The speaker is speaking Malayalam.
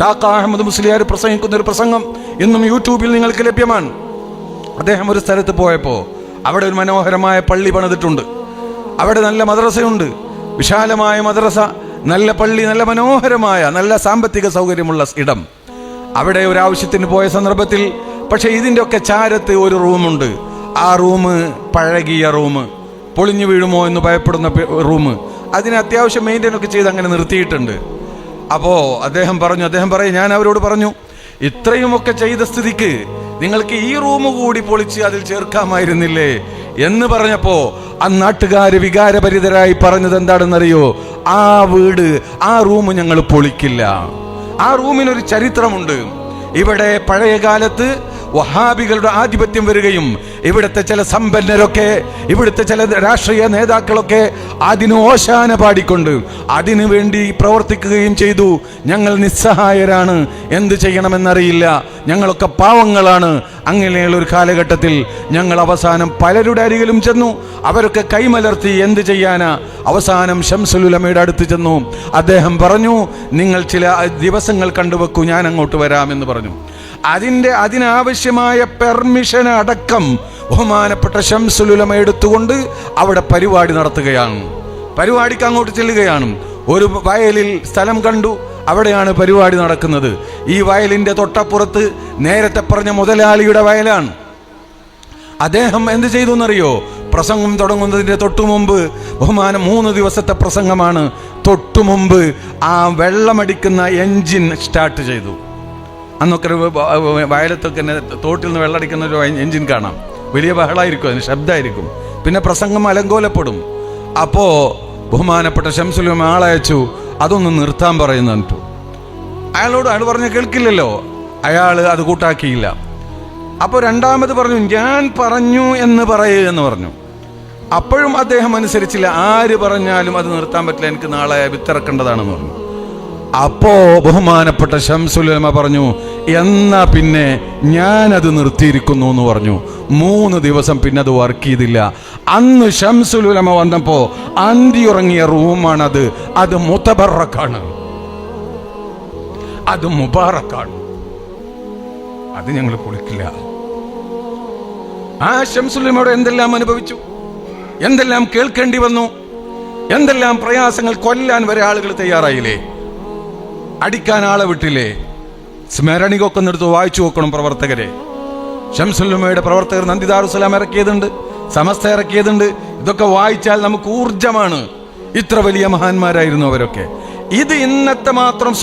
താക്ക അഹമ്മദ് മുസ്ലിയാർ പ്രസംഗിക്കുന്ന ഒരു പ്രസംഗം ഇന്നും യൂട്യൂബിൽ നിങ്ങൾക്ക് ലഭ്യമാണ്. അദ്ദേഹം ഒരു സ്ഥലത്ത് പോയപ്പോൾ അവിടെ ഒരു മനോഹരമായ പള്ളി പണിതിട്ടുണ്ട്. അവിടെ നല്ല മദ്രസയുണ്ട്. വിശാലമായ മദ്രസ നല്ല പള്ളി നല്ല മനോഹരമായ നല്ല സാമ്പത്തിക സൗകര്യമുള്ള ഇടം. അവിടെ ഒരു ആവശ്യത്തിന് പോയ സന്ദർഭത്തിൽ പക്ഷേ ഇതിന്റെയൊക്കെ ചാരത്ത് ഒരു റൂമുണ്ട്. ആ റൂം പഴകിയ റൂം. പൊളിഞ്ഞു വീഴുമോ എന്ന് ഭയപ്പെടുന്ന റൂം. അതിന് അത്യാവശ്യം മെയിന്റെയിൻ ഒക്കെ ചെയ്ത് അങ്ങനെ നിർത്തിയിട്ടുണ്ട്. അപ്പോൾ അദ്ദേഹം പറഞ്ഞു അദ്ദേഹം പറയും ഞാൻ അവരോട് പറഞ്ഞു ഇത്രയുമൊക്കെ ചെയ്ത സ്ഥിതിക്ക് നിങ്ങൾക്ക് ഈ റൂം കൂടി പൊളിച്ച് അതിൽ ചേർക്കാമായിരുന്നില്ലേ? എന്ന് പറഞ്ഞപ്പോ ആ നാട്ടുകാര് വികാരഭരിതരായി പറഞ്ഞത് എന്താണെന്നറിയോ? ആ വീട് ആ റൂം ഞങ്ങൾ പൊളിക്കില്ല. ആ റൂമിനൊരു ചരിത്രമുണ്ട്. ഇവിടെ പഴയ കാലത്ത് വഹാബികളുടെ ആധിപത്യം വരികയും ഇവിടുത്തെ ചില സമ്പന്നരൊക്കെ ഇവിടുത്തെ ചില രാഷ്ട്രീയ നേതാക്കളൊക്കെ അതിന് ഓശാന പാടിക്കൊണ്ട് അതിനു വേണ്ടി പ്രവർത്തിക്കുകയും ചെയ്തു. ഞങ്ങൾ നിസ്സഹായരാണ്. എന്ത് ചെയ്യണമെന്നറിയില്ല. ഞങ്ങളൊക്കെ പാവങ്ങളാണ്. അങ്ങനെയുള്ള ഒരു കാലഘട്ടത്തിൽ ഞങ്ങൾ അവസാനം പലരുടെ അരികിലും ചെന്നു. അവരൊക്കെ കൈമലർത്തി എന്ത് ചെയ്യാനാ? അവസാനം ഷംസുലുലമയുടെ അടുത്ത് ചെന്നു. അദ്ദേഹം പറഞ്ഞു നിങ്ങൾ ചില ദിവസങ്ങൾ കണ്ടുവെക്കൂ ഞാൻ അങ്ങോട്ട് വരാമെന്ന് പറഞ്ഞു. അതിന്റെ അതിനാവശ്യമായ പെർമിഷൻ അടക്കം ബഹുമാനപ്പെട്ട ഷംസുലുലമ എടുത്തുകൊണ്ട് അവിടെ പരിപാടി നടത്തുകയാണ്. പരിപാടിക്ക് അങ്ങോട്ട് ചെല്ലുകയാണ്. ഒരു വയലിൽ സ്ഥലം കണ്ടു. അവിടെയാണ് പരിപാടി നടക്കുന്നത്. ഈ വയലിന്റെ തൊട്ടപ്പുറത്ത് നേരത്തെ പറഞ്ഞ മുതലാളിയുടെ വയലാണ്. അദ്ദേഹം എന്ത് ചെയ്തു എന്നറിയോ പ്രസംഗം തുടങ്ങുന്നതിന്റെ തൊട്ടു മുമ്പ് ബഹുമാനം മൂന്ന് ദിവസത്തെ പ്രസംഗമാണ്. തൊട്ടു മുമ്പ് ആ വെള്ളമടിക്കുന്ന എൻജിൻ സ്റ്റാർട്ട് ചെയ്തു. അന്നൊക്കെ വയലത്തൊക്കെ തോട്ടിൽ നിന്ന് വെള്ളമടിക്കുന്ന ഒരു എൻജിൻ കാണാം. വലിയ ബഹളമായിരിക്കും അതിന് ശബ്ദമായിരിക്കും പിന്നെ പ്രസംഗം അലങ്കോലപ്പെടും. അപ്പോൾ ബഹുമാനപ്പെട്ട ശംസുലും ആളയച്ചു അതൊന്ന് നിർത്താൻ പറയുന്നു എന്നിട്ടു. അയാളോട് അയാൾ പറഞ്ഞ കേൾക്കില്ലല്ലോ. അയാൾ അത് കൂട്ടാക്കിയില്ല. അപ്പോൾ രണ്ടാമത് പറഞ്ഞു ഞാൻ പറഞ്ഞു എന്ന് പറയൂ എന്ന് പറഞ്ഞു. അപ്പോഴും അദ്ദേഹം അനുസരിച്ചില്ല. ആര് പറഞ്ഞാലും അത് നിർത്താൻ പറ്റില്ല. എനിക്ക് നാളെ വിത്തിറക്കേണ്ടതാണെന്ന് പറഞ്ഞു. അപ്പോ ബഹുമാനപ്പെട്ട ഷംസുലമ പറഞ്ഞു എന്നാ പിന്നെ ഞാനത് നിർത്തിയിരിക്കുന്നു എന്ന് പറഞ്ഞു. മൂന്ന് ദിവസം പിന്നെ അത് വർക്ക് ചെയ്തില്ല. അന്ന് ഷംസുലുലമ വന്നപ്പോ അന്തി ഉറങ്ങിയ റൂമാണത്. അത് മുത്തബറക്കാണ്. അത് മുബാറക്കാണ്. അത് ഞങ്ങൾ കുളിക്കില്ല. ആ ഷംസുലമയോട് എന്തെല്ലാം അനുഭവിച്ചു? എന്തെല്ലാം കേൾക്കേണ്ടി വന്നു? എന്തെല്ലാം പ്രയാസങ്ങൾ കൊല്ലാൻ വരെ ആളുകൾ തയ്യാറായില്ലേ? അടിക്കാൻ ആളെ വിട്ടില്ലേ? സ്മരണികൊക്കെ എടുത്ത് വായിച്ചു നോക്കണം പ്രവർത്തകരെ. ഷംസുല്ലമ്മയുടെ പ്രവർത്തകർ നന്ദിദാറുസലാം ഇറക്കിയതുണ്ട് സമസ്ത ഇറക്കിയതുണ്ട്. ഇതൊക്കെ വായിച്ചാൽ നമുക്ക് ഊർജമാണ് ഇത്ര വലിയ മഹാന്മാരായിരുന്നു അവരൊക്കെ. ഇത് ഇന്നത്തെ മാത്രം